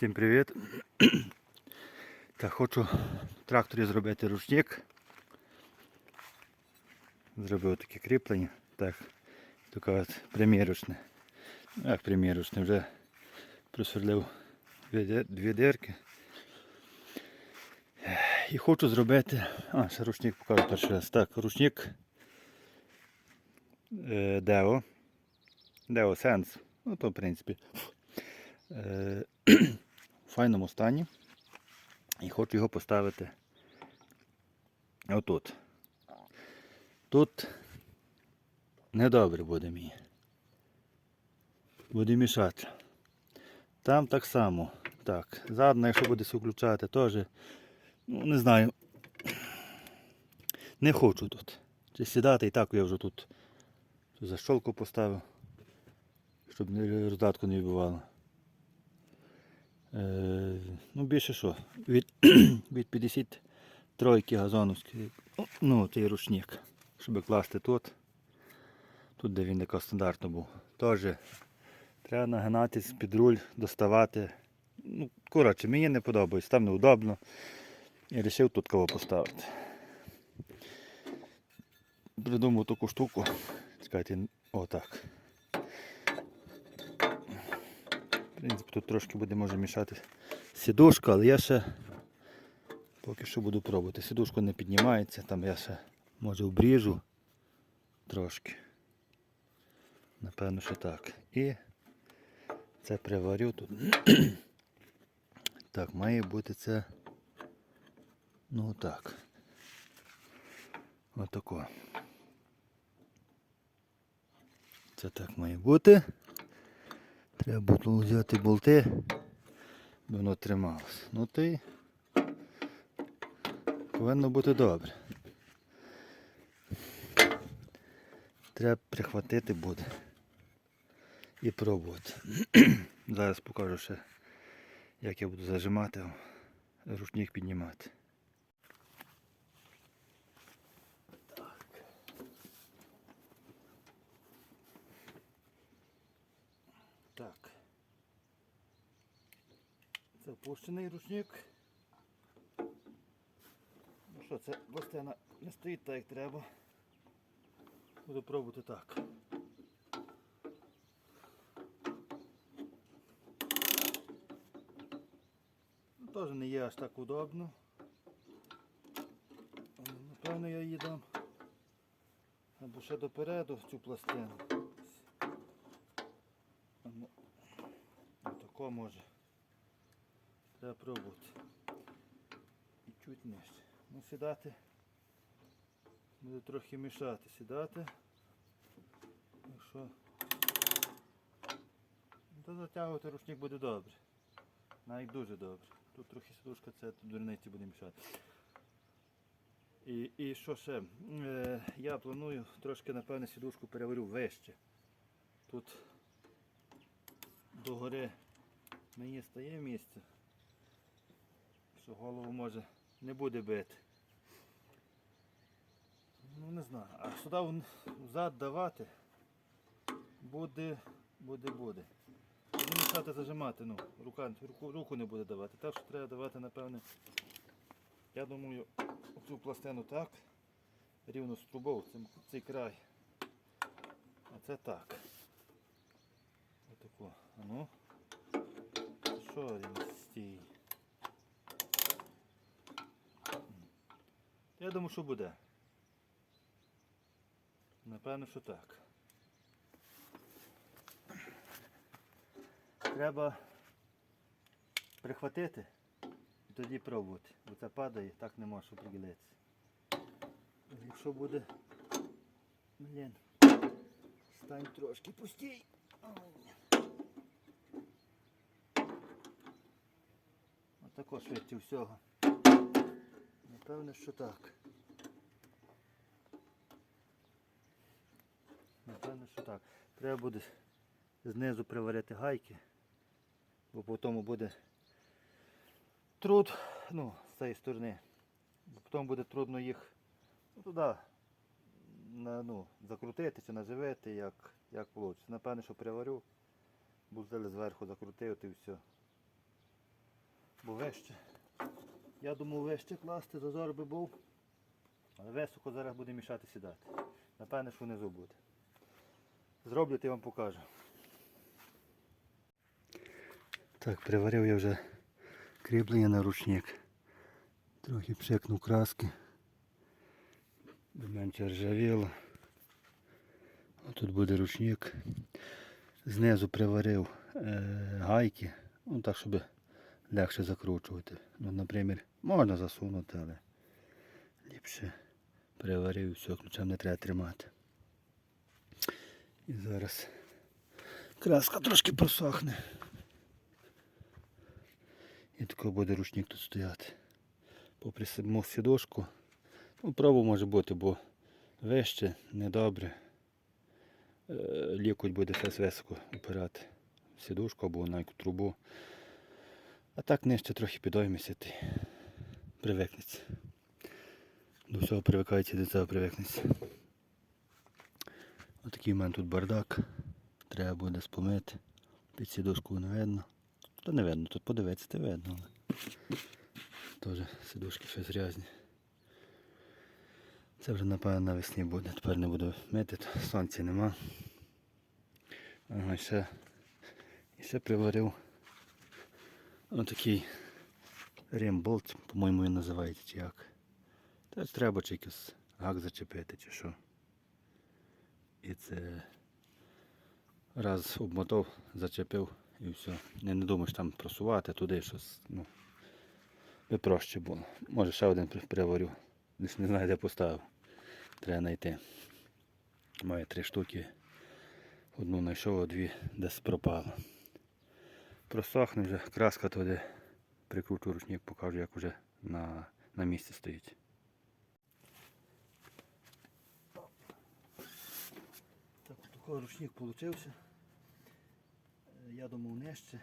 Всім привіт. Так, хочу в тракторі зробити ручник. Зробив таке кріплення. Так, таке от примірочне. Ну, Як примірочне, вже просверлив дві, дирки. І хочу зробити. А, ще ручник покажу перший раз. Так, ручник е, Deo. Deo Sense. Ну, то в принципі. Файному стані. І хочу його поставити отут. Тут недобре буде мені. Буде мішати. Там так само. Так, задна, якщо буде се включати, теж. Ну, не знаю. Не хочу тут. Чи сідати і так я вже тут защолку поставив, щоб роздатку не вибивало. Е, ну, більше що, від, від 53 газоновський, ну, цей ручник, щоб класти тут. Тут, де він яка стандартно був. Теж треба нагинатись під руль, доставати. Ну, коротше, мені не подобається, там неудобно. І вирішив тут кого поставити. Придумав таку штуку. Чекайте, отак. В принципі, тут трошки буде може мішати сідушка, але я ще поки що буду пробувати. Сідушка не піднімається, там я ще може обріжу трошки. Напевно, що так. І це приварю тут. Так, має бути це. Ну так. Отако. Це так має бути. Треба було взяти болти, бо воно трималось. Ну ти повинно бути добре. Треба прихватити буде і пробувати. Зараз покажу ще, як я буду зажимати, а ручник піднімати. Так. Це опущений ручник. Ну що, це пластина не стоїть так, як треба. Буду пробувати так. Ну, Теж не є аж так удобно. Напевно я її дам або ще допереду цю пластину. Ну, Отако може. Треба пробувати. І чуть нижче. Ну сідати. Буде трохи мішати сідати. Якщо ну, то затягувати ручник буде добре. Навіть дуже добре. Тут трохи сідушка, це тут дурниці буде мішати. І, і що ще? Е, я планую трошки, напевне, сідушку переварю вище. Тут догори мені стає місце, що голову може не буде бити. Ну не знаю. А сюди взад давати буде, буде, буде. Буде мішати зажимати, ну, рука, руку, руку не буде давати. Так що треба давати, напевне, я думаю, цю пластину так, рівно з трубою, цим, цей край. А це так. Отако. А ну. Що він стій? Я думаю, що буде. Напевно, що так. Треба прихватити і тоді пробувати. Бо це падає, так не можеш оприділитися. Якщо буде... Блін. Стань трошки пустій. Отако швидше всього. Напевне, що так. Напевне, що так. Треба буде знизу приварити гайки, бо потім буде труд, ну, з цієї сторони. Потім буде трудно їх ну, туди на, ну, закрутити чи наживити, як, як вийде. Напевне, що приварю, бузели зверху закрутив і все. Бо вище. Я думав вище класти, зазор би був. Але високо зараз буде мішати сідати. Напевне, що внизу буде. Зроблю, я вам покажу. Так, приварив я вже кріплення на ручник. Трохи пшикнув краски. Менше ржавіло. Тут буде ручник. Знизу приварив е, гайки, ну так, щоб легше закручувати. Ну, наприклад, можна засунути, але ліпше приварив і все, ключем не треба тримати. І зараз краска трошки просохне. І тако буде ручник тут стояти. Попри саму сідошку. Ну, право може бути, бо вище, недобре. Е, Лікоть буде все високо опирати в сідушку або на яку трубу. А так нижче трохи підоймеся ти привикнеться. До всього привикається, до цього привикнеться. Отакий в мене тут бардак. Треба буде спомити. Під сідушку не видно. Та не видно, тут подивитися, то видно. Але... Теж сідушки щось грязні. Це вже напевно навесні буде. Тепер не буду мити, сонця нема. Ага, і ще, ще приварив отакий ремболт, по-моєму він називається чи як. Теж треба чи якийсь гак зачепити чи що. І це раз обмотав, зачепив і все. Я не думаю, що там просувати туди щось. Ну, би проще було. Може ще один приварю. Десь не знаю, де поставив. Треба знайти. Має три штуки. Одну знайшов, а дві десь пропало. Просохне вже, краска туди прикручу ручник, покажу, як вже на, на місці стоїть. Так, такий ручник получився. Е, Я думав нижче,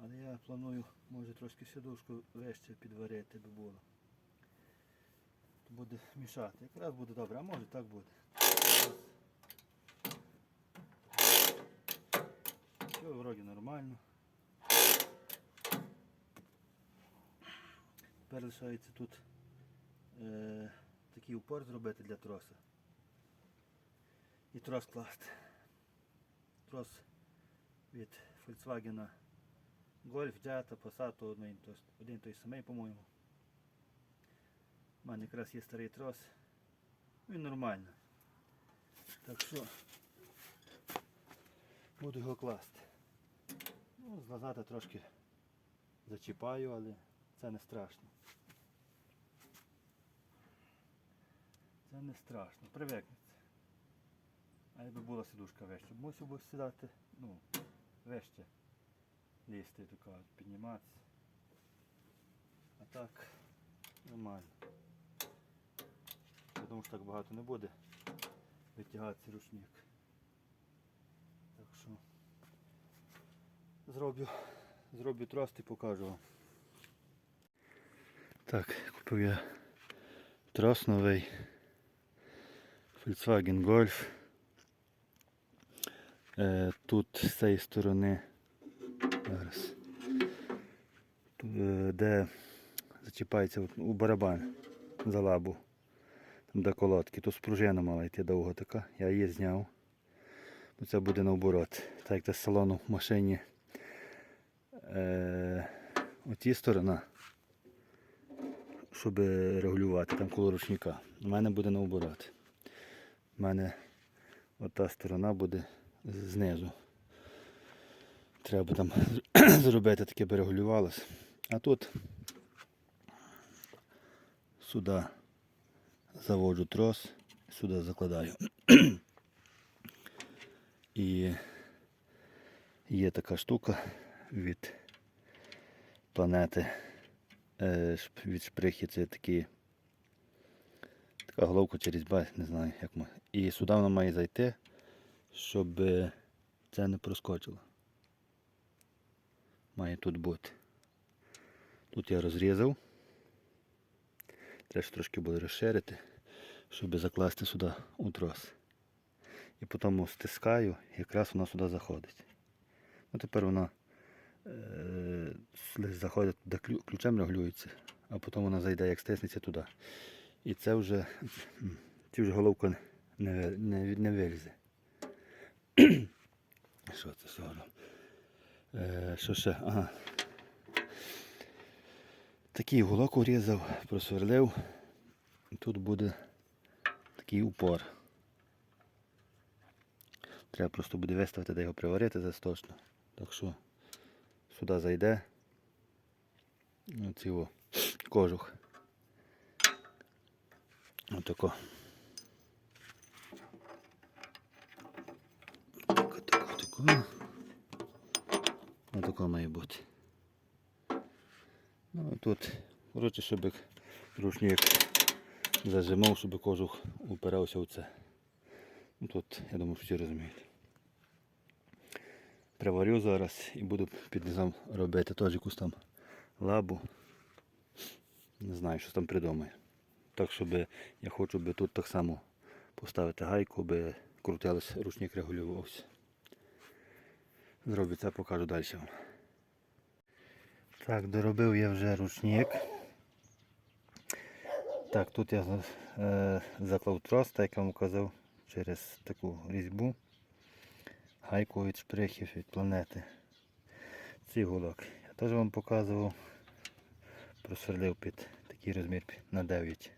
але я планую, може трошки сідушку вище підварити би було. Буде мішати. Якраз буде добре, а може так буде. Все вроді нормально. Тепер лишається тут е, такий упор зробити для троса. І трос класти. Трос від Volkswagen Golf, Jetta, Passat, один, один той самий, по-моєму. У мене якраз є старий трос. Він нормальний. Так що буду його класти. Ну, злазати трошки зачіпаю, але це не страшно. Це не страшно, привикнеться. А якби була сидушка вище, мусив би сідати, ну, вище лізти, така, підніматися. А так, нормально. Я думаю, що так багато не буде витягатися ручник. Так що зроблю, зроблю трост і покажу вам. Так, купив я трос новий. Volkswagen Golf. Е, тут з цієї сторони зараз, е, де зачіпається у барабан за лабу, там де колодки. Тут спружина мала йти довго така, я її зняв. Це буде наоборот. Так як це салону в машині. Е, оті сторона, щоб регулювати там коло ручника. У мене буде наоборот. У мене ота сторона буде знизу. Треба там зробити таке би регулювалося. А тут сюди заводжу трос, сюди закладаю. І є така штука від планети е, від шприхи. Це такі така головка через різьба, не знаю як ми. І сюди вона має зайти, щоб е, це не проскочило. Має тут бути. Тут я розрізав. Треба трошки буде розширити, щоб закласти сюди у трос. І потім стискаю, якраз воно сюди заходить. Ну тепер лише заходить, де клю- ключем регулюється, а потім вона зайде, як стиснеться туди. І це вже, ці вже головка не, не, не вилізе. Що це сором? Е, що ще? Ага. Такий уголок урізав, просверлив. Тут буде такий упор. Треба просто буде виставити, де його приварити засточно. Так що сюди зайде. Оці о, кожух. Отако. Тако, тако, тако. Отако має бути. Ну тут, коротше, щоб рушник зажимав, щоб кожух упирався в це. Ну, Тут, я думаю, всі розуміють. Приварю зараз і буду під низом робити теж якусь там лабу. Не знаю, що там придумаю. Так, щоб я хочу би тут так само поставити гайку, аби крутилось, ручник регулювався. Зроблю це, покажу далі вам. Так, доробив я вже ручник. Так, тут я е, заклав трос, так як я вам казав, через таку різьбу. Гайку від шприхів від планети. Цей гулок. Я теж вам показував. Просверлив під такий розмір на 9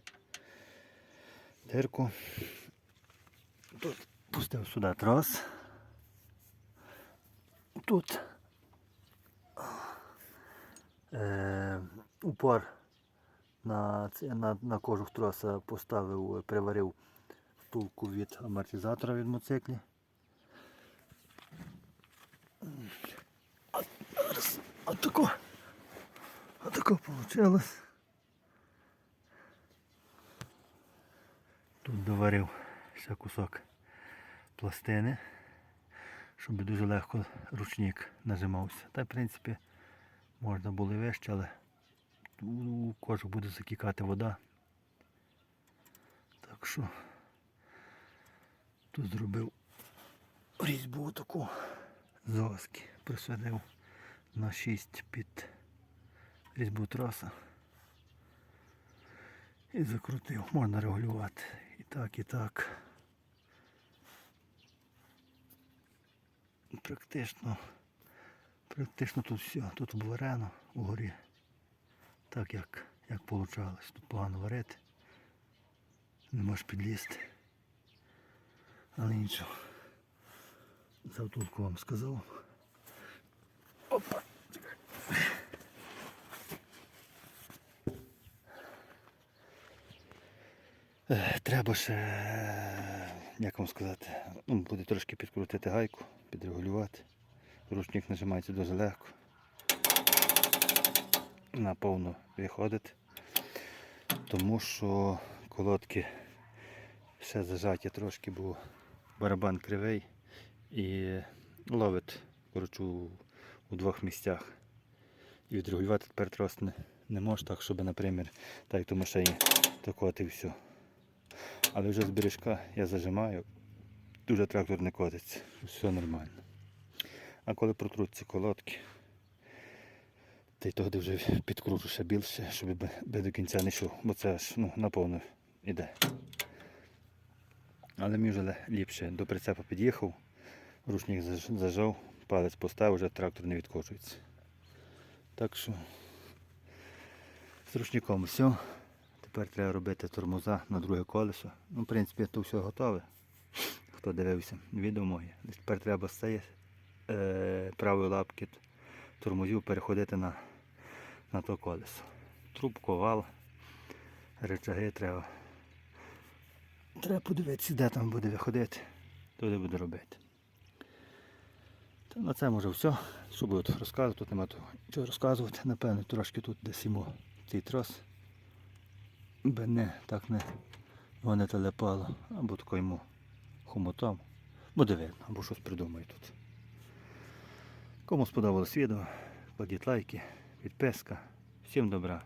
дирку. Тут пустив сюди трос. Тут е, упор на, на, на кожух троса поставив, приварив втулку від амортизатора від моциклі. Отако, отако вийшло. Тут доварив ще кусок пластини, щоб дуже легко ручник нажимався. Та в принципі можна було і вище, але у кожух буде закікати вода. Так що тут зробив різьбу таку з оски, присадив на 6 під різьбу троса і закрутив. Можна регулювати і так, і так. Практично, практично тут все. Тут варено угорі. Так як, як вийшло. Тут погано варити. Не можеш підлізти. Але нічого. За втулку вам сказав. Опа. Треба ще, як вам сказати, ну, буде трошки підкрутити гайку, підрегулювати. Ручник нажимається дуже легко. Наповно виходить. Тому що колодки ще зажаті трошки, бо барабан кривий і ловить коротше, у, двох місцях. І відрегулювати тепер трос не, не можеш так, щоб, наприклад, так як то машині, так і все. Але вже з бережка я зажимаю, дуже трактор не котиться, все нормально. А коли протруться колодки, то й тоді вже підкручу ще більше, щоб би, до кінця не йшов, бо це аж ну, наповно йде. Але мені вже ліпше до прицепа під'їхав, рушник заж- зажав, палець поставив, вже трактор не відкочується. Так що з рушником все. Тепер треба робити тормоза на друге колесо. Ну, в принципі, то все готове. Хто дивився, відео моє. Тепер треба з цієї е, правої лапки тормозів переходити на, на то колесо. Трубку, вал, речаги треба. Треба подивитися, де там буде виходити, туди буде робити. Та на це може все. Що буду розказувати, тут нема нічого розказувати. Напевно, трошки тут десь йому цей трос. Би не так не його не телепало, або тако йому хомутом. Буде видно, або щось придумаю тут. Кому сподобалось відео, кладіть лайки, підписка. Всім добра.